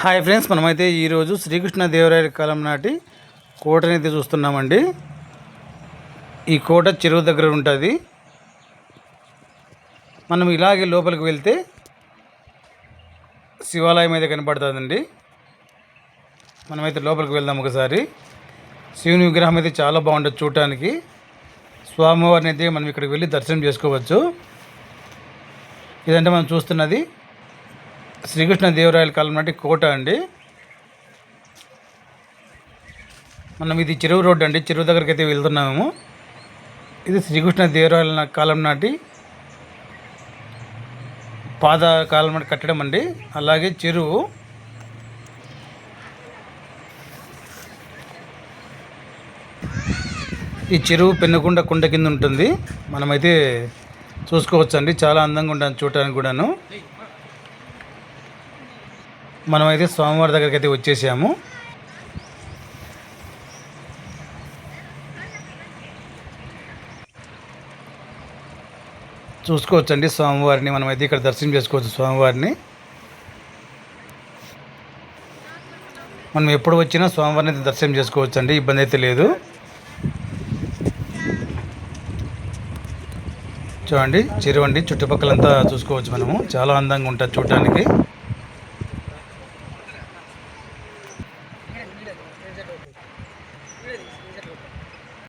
Hi friends మనమైతే ఈరోజు శ్రీకృష్ణ దేవరాయల కాలం నాటి కోటని అయితే చూస్తున్నామండి. ఈ కోట చెరువు దగ్గర ఉంటుంది. మనం ఇలాగే లోపలికి వెళ్తే శివాలయం అయితే కనపడుతుందండి. మనమైతే లోపలికి వెళ్దాం ఒకసారి. శివుని విగ్రహం అయితే చాలా బాగుంటుంది చూడటానికి. స్వామివారిని అయితే మనం ఇక్కడికి వెళ్ళి దర్శనం చేసుకోవచ్చు. ఇదంటే మనం చూస్తున్నది శ్రీకృష్ణదేవరాయల కాలం నాటి కోట అండి. మనం ఇది చెరువు రోడ్డు అండి. చెరువు దగ్గరికి అయితే వెళ్తున్నాము. ఇది శ్రీకృష్ణదేవరాయల కాలం నాటి పాద కాలం నాటి కట్టడం అండి. అలాగే చెరువు. ఈ చెరువు పెన్నకొండ కుండ కింద ఉంటుంది. మనమైతే చూసుకోవచ్చండి. చాలా అందంగా ఉంటుంది చూడటానికి కూడాను. మనమైతే స్వామివారి దగ్గరికి అయితే వచ్చేసాము. చూసుకోవచ్చండి స్వామివారిని మనమైతే ఇక్కడ దర్శనం చేసుకోవచ్చు స్వామివారిని. మనం ఎప్పుడు వచ్చినా స్వామివారిని అయితే దర్శనం చేసుకోవచ్చండి ఇబ్బంది అయితే లేదు. చూడండి చెరువు అండి చుట్టుపక్కలంతా చూసుకోవచ్చు మనము. చాలా అందంగా ఉంటుంది చూడటానికి